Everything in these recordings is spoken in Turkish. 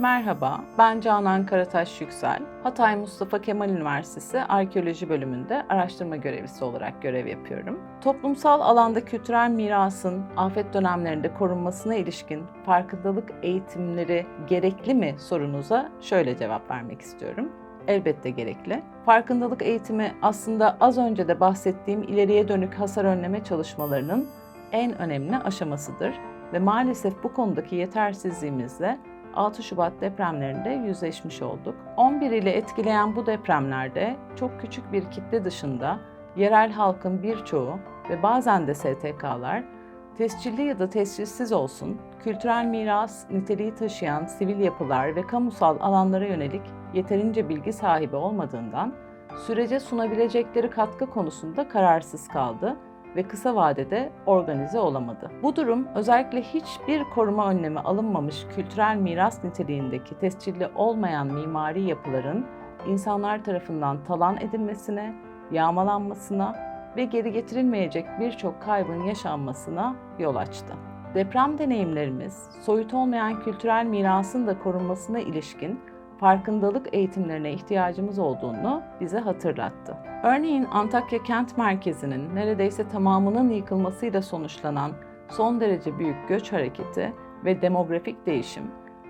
Merhaba, ben Canan Karataş Yüksel. Hatay Mustafa Kemal Üniversitesi Arkeoloji Bölümünde araştırma görevlisi olarak görev yapıyorum. Toplumsal alanda kültürel mirasın afet dönemlerinde korunmasına ilişkin farkındalık eğitimleri gerekli mi sorunuza şöyle cevap vermek istiyorum. Elbette gerekli. Farkındalık eğitimi aslında az önce de bahsettiğim ileriye dönük hasar önleme çalışmalarının en önemli aşamasıdır ve maalesef bu konudaki yetersizliğimizle 6 Şubat depremlerinde yüzleşmiş olduk. 11 ile etkileyen bu depremlerde çok küçük bir kitle dışında yerel halkın birçoğu ve bazen de STK'lar tescilli ya da tescilsiz olsun, kültürel miras niteliği taşıyan sivil yapılar ve kamusal alanlara yönelik yeterince bilgi sahibi olmadığından sürece sunabilecekleri katkı konusunda kararsız kaldı ve kısa vadede organize olamadı. Bu durum özellikle hiçbir koruma önlemi alınmamış kültürel miras niteliğindeki tescilli olmayan mimari yapıların insanlar tarafından talan edilmesine, yağmalanmasına ve geri getirilmeyecek birçok kaybın yaşanmasına yol açtı. Deprem deneyimlerimiz, soyut olmayan kültürel mirasın da korunmasına ilişkin farkındalık eğitimlerine ihtiyacımız olduğunu bize hatırlattı. Örneğin Antakya kent merkezinin neredeyse tamamının yıkılmasıyla sonuçlanan son derece büyük göç hareketi ve demografik değişim,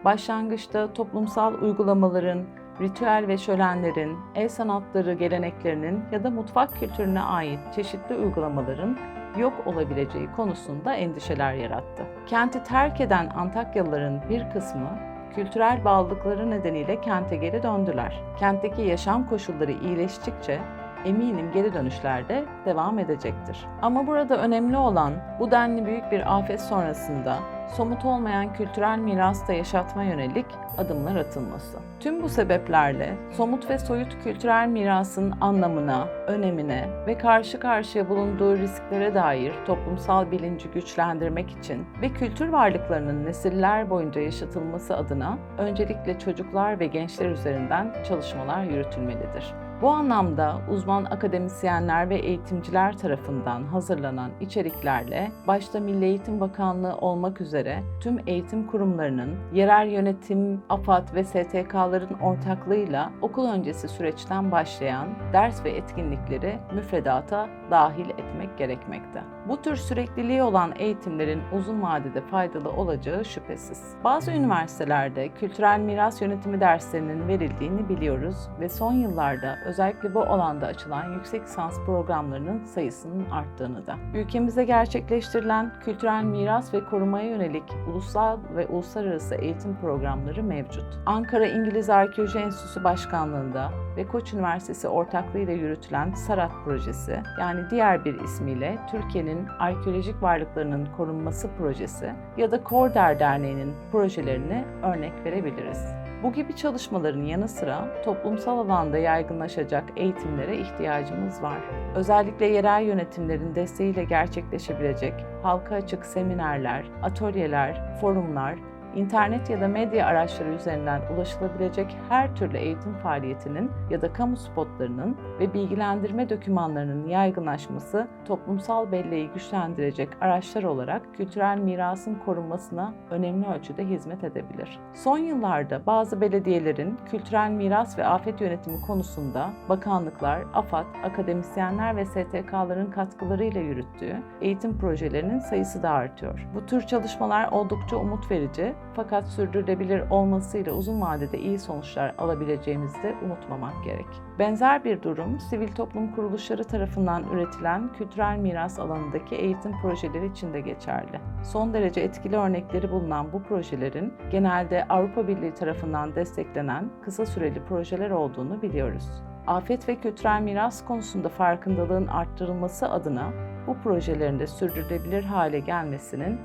başlangıçta toplumsal uygulamaların, ritüel ve şölenlerin, el sanatları geleneklerinin ya da mutfak kültürüne ait çeşitli uygulamaların yok olabileceği konusunda endişeler yarattı. Kenti terk eden Antakyalıların bir kısmı kültürel bağlılıkları nedeniyle kente geri döndüler. Kentteki yaşam koşulları iyileştikçe eminim geri dönüşler de devam edecektir. Ama burada önemli olan bu denli büyük bir afet sonrasında somut olmayan kültürel miras da yaşatma yönelik adımlar atılması. Tüm bu sebeplerle somut ve soyut kültürel mirasın anlamına, önemine ve karşı karşıya bulunduğu risklere dair toplumsal bilinci güçlendirmek için ve kültür varlıklarının nesiller boyunca yaşatılması adına öncelikle çocuklar ve gençler üzerinden çalışmalar yürütülmelidir. Bu anlamda uzman akademisyenler ve eğitimciler tarafından hazırlanan içeriklerle başta Milli Eğitim Bakanlığı olmak üzere tüm eğitim kurumlarının, yerel yönetim, AFAD ve STK'ların ortaklığıyla okul öncesi süreçten başlayan ders ve etkinlikleri müfredata dahil etmek gerekmekte. Bu tür sürekliliği olan eğitimlerin uzun vadede faydalı olacağı şüphesiz. Bazı üniversitelerde kültürel miras yönetimi derslerinin verildiğini biliyoruz ve son yıllarda özellikle bu alanda açılan yüksek lisans programlarının sayısının arttığını da. Ülkemizde gerçekleştirilen kültürel miras ve korumaya yönelik ulusal ve uluslararası eğitim programları mevcut. Ankara İngiliz Arkeoloji Enstitüsü Başkanlığında ve Koç Üniversitesi ortaklığıyla yürütülen SARAT projesi yani diğer bir ismiyle Türkiye'nin arkeolojik varlıklarının korunması projesi ya da KORDER Derneği'nin projelerini örnek verebiliriz. Bu gibi çalışmaların yanı sıra toplumsal alanda yaygınlaşacak eğitimlere ihtiyacımız var. Özellikle yerel yönetimlerin desteğiyle gerçekleşebilecek halka açık seminerler, atölyeler, forumlar, İnternet ya da medya araçları üzerinden ulaşılabilecek her türlü eğitim faaliyetinin ya da kamu spotlarının ve bilgilendirme dokümanlarının yaygınlaşması toplumsal belleği güçlendirecek araçlar olarak kültürel mirasın korunmasına önemli ölçüde hizmet edebilir. Son yıllarda bazı belediyelerin kültürel miras ve afet yönetimi konusunda bakanlıklar, AFAD, akademisyenler ve STK'ların katkılarıyla yürüttüğü eğitim projelerinin sayısı da artıyor. Bu tür çalışmalar oldukça umut verici fakat sürdürülebilir olmasıyla uzun vadede iyi sonuçlar alabileceğimizi de unutmamak gerek. Benzer bir durum sivil toplum kuruluşları tarafından üretilen kültürel miras alanındaki eğitim projeleri için de geçerli. Son derece etkili örnekleri bulunan bu projelerin genelde Avrupa Birliği tarafından desteklenen kısa süreli projeler olduğunu biliyoruz. Afet ve kültürel miras konusunda farkındalığın arttırılması adına bu projelerin de sürdürülebilir hale gelmesinin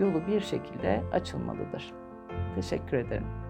yolu bir şekilde açılmalıdır. Teşekkür ederim.